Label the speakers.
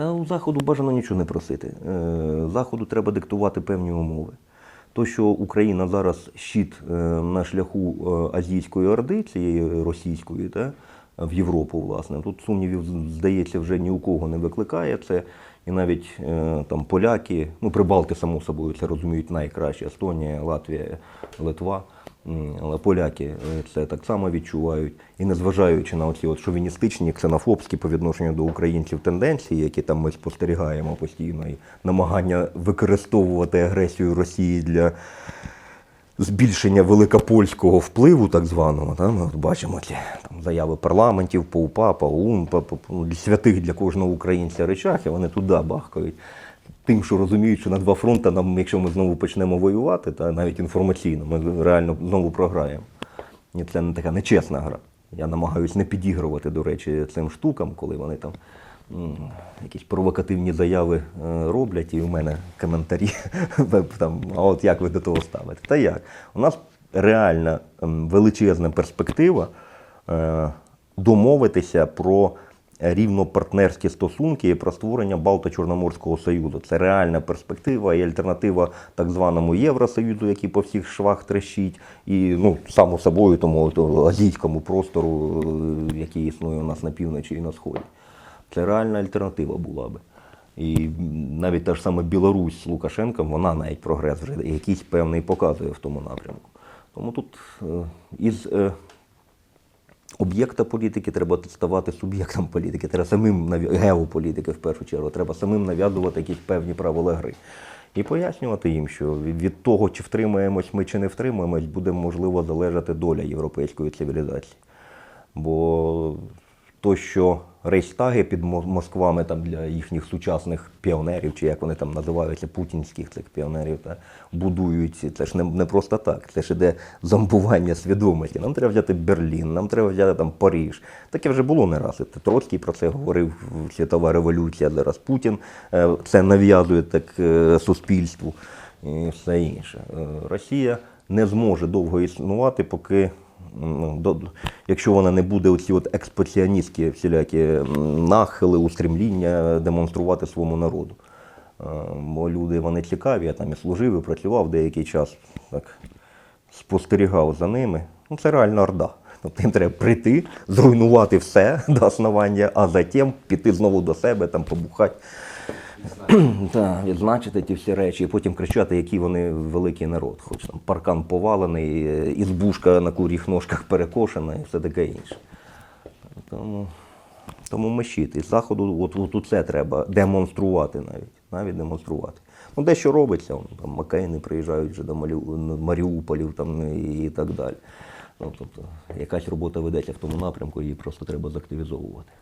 Speaker 1: Та у Заходу бажано нічого не просити. Е, Заходу треба диктувати певні умови. То, що Україна зараз щит е, на шляху е, азійської орди, цієї російської, та, в Європу, власне, тут сумнівів, здається, вже ні у кого не викликає це. І навіть там поляки, ну прибалти, само собою, це розуміють найкраще. Естонія, Латвія, Литва. Поляки е, це так само відчувають. І незважаючи на оці от шовіністичні, ксенофобські по відношенню до українців тенденції, які там ми спостерігаємо постійно, і намагання використовувати агресію Росії для збільшення великопольського впливу, так званого. Та, ми от бачимо ці там, заяви парламентів, ПУПА, ПАУН, па- па- ну, святих для кожного українця речах, і вони туди бахкають. Тим, що розуміють, що на два фронти, нам, якщо ми знову почнемо воювати, та навіть інформаційно, ми реально знову програємо. І це не така нечесна гра. Я намагаюся не підігрувати, до речі, цим штукам, коли вони там якісь провокативні заяви е, роблять, і у мене коментарі там, а от як ви до того ставите? Та як? У нас реальна величезна перспектива е, домовитися про рівнопартнерські стосунки і про створення Балто-Чорноморського союзу. Це реальна перспектива і альтернатива так званому Євросоюзу, який по всіх швах трещить, і ну само собою тому то, азійському простору, е, який існує у нас на півночі і на сході. Це реальна альтернатива була би. І навіть та ж саме Білорусь з Лукашенком, вона навіть прогрес вже якийсь певний показує в тому напрямку. Тому тут е, із е, об'єкта політики треба ставати суб'єктом політики. Треба самим нав'я- геополітики в першу чергу. Треба самим нав'язувати якісь певні правила гри. І пояснювати їм, що від того, чи втримаємось ми, чи не втримаємось, буде можливо залежати доля європейської цивілізації. Бо то, що рейхстаги під Москвами там для їхніх сучасних піонерів, чи як вони там називаються, путінських цих піонерів, та, будують, це ж не, не просто так. Це ж іде зомбування свідомості. Нам треба взяти Берлін, нам треба взяти там Париж. Таке вже було не раз. І Троцький про це говорив світова революція. Зараз Путін е, це нав'язує так е, суспільству і все інше. Е, Росія не зможе довго існувати, поки якщо вона не буде оці от експансіоністські всілякі нахили, устремління демонструвати своєму народу. Е, Бо люди вони цікаві, я там і служив, і працював деякий час, так спостерігав за ними. Ну, це реальна орда. Тобто їм треба прийти, зруйнувати все до основання, а затім піти знову до себе, там побухати. Так, відзначити ті всі речі, і потім кричати, який вони великий народ. Хоч там паркан повалений, е, ізбушка на куріх ножках перекошена і все таке інше. Тому, тому ми щит. Із заходу от, от, це треба демонструвати навіть. Навіть демонструвати. Ну, дещо робиться, там Макейни приїжджають вже до Маріуполів там, і, і так далі. Ну, тобто, якась робота ведеться в тому напрямку, її просто треба заактивізовувати.